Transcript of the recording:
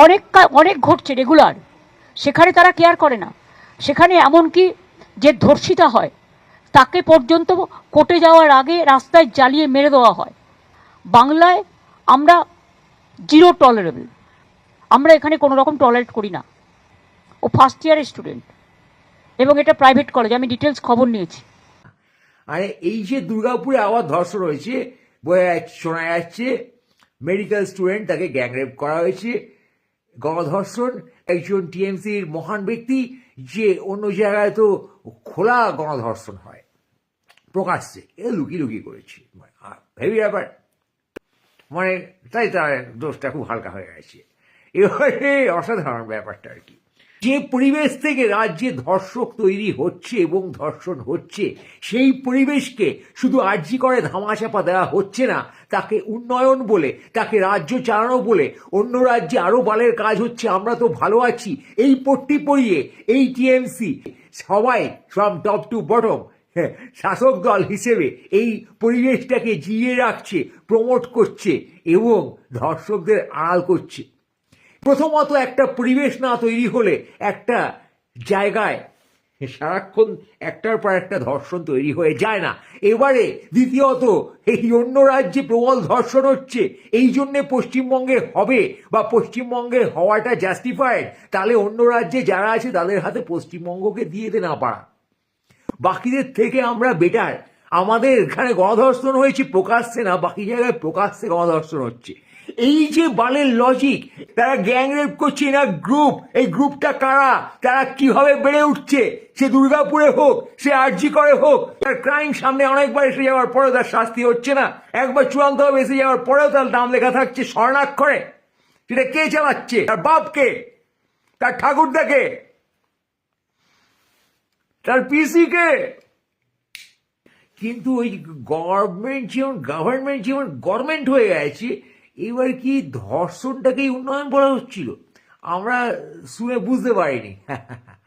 অনেক অনেক ঘটছে রেগুলার সেখানে তারা কেয়ার করে না। সেখানে এমনকি যে ধর্ষিতা হয়, তাকে পর্যন্ত কোর্টে যাওয়ার আগে রাস্তায় জ্বালিয়ে মেরে দেওয়া হয়। বাংলায় আমরা জিরো টলারেবল আমরা এখানে কোনো রকম টলারেট করি না। ও ফার্স্ট ইয়ারের স্টুডেন্ট এবং এটা প্রাইভেট কলেজ আমি ডিটেলস খবর নিয়েছি। আরে এই যে দুর্গাপুরে আবার ধর্ষণ যাচ্ছে, শোনা যাচ্ছে মেডিকেল স্টুডেন্ট তাকে গ্যাংরেপ করা হয়েছে গণধর্ষণ, একজন টিএমসির মহান ব্যক্তি যে অন্য জায়গায় তো খোলা গণধর্ষণ হয়। প্রকাশ্যে। এ লুকি লুকি করেছে। হেভি ব্যাপার। মানে তাই তার দোষটা খুব হালকা হয়ে গেছে। এবারে অসাধারণ ব্যাপারটা আর কি। যে পরিবেশ থেকে রাজ্যে ধর্ষক তৈরি হচ্ছে এবং ধর্ষণ হচ্ছে, সেই পরিবেশকে শুধু আর্জি করে ধামাচাপা দেওয়া হচ্ছে না, তাকে উন্নয়ন বলে, তাকে রাজ্য চালানো বলে, অন্য রাজ্যে আরও বালের কাজ হচ্ছে, আমরা তো ভালো আছি, এই পট্টি পরিয়ে, এই টিএমসি, সবাই ফ্রম টপ টু বটম শাসক দল হিসেবে এই পরিবেশটাকে জিয়ে রাখছে প্রমোট করছে এবং ধর্ষকদের আড়াল করছে। প্রথমত একটা পরিবেশ না তৈরি হলে একটা জায়গায় সারাক্ষণ একটার পর একটা ধর্ষণ তৈরি হয়ে যায় না। এবারে দ্বিতীয়ত এই অন্য রাজ্যে প্রবল ধর্ষণ হচ্ছে। এই জন্যে পশ্চিমবঙ্গে হবে বা পশ্চিমবঙ্গে হওয়াটা জাস্টিফাইড তাহলে অন্য রাজ্যে যারা আছে তাদের হাতে পশ্চিমবঙ্গকে দিয়ে দে না পারা বাকিদের থেকে আমরা বেটার আমাদের এখানে গণধর্ষণ হয়েছে, প্রকাশ্যে না, বাকি জায়গায় প্রকাশ্যে গণধর্ষণ হচ্ছে। এই যে বালের লজিক তারা গ্যাং রেপ করছে না গ্রুপ এই গ্রুপটা কারা? তারা কীভাবে বেড়ে উঠছে? সে দুর্গাপুরে হোক, সে আরজি করে হোক, তার ক্রাইম সামনে অনেকবার এসে যাওয়ার পরেও তার শাস্তি হচ্ছে না। একবার চূড়ান্ত ভাবে এসে যাওয়ার পরেও তার নাম লেখা থাকছে স্বর্ণাক্ষরে। সেটা কে চালাচ্ছে? তার বাপকে? তার ঠাকুরদাকে? তার পিসিকে? কিন্তু ওই গভর্নমেন্ট যেমন গভর্নমেন্ট যেমন গভর্নমেন্ট হয়ে গেছে এবার কি ধর্ষণটাকেই উন্নয়ন করা হচ্ছিল? আমরা শুনে বুঝতে পারিনি।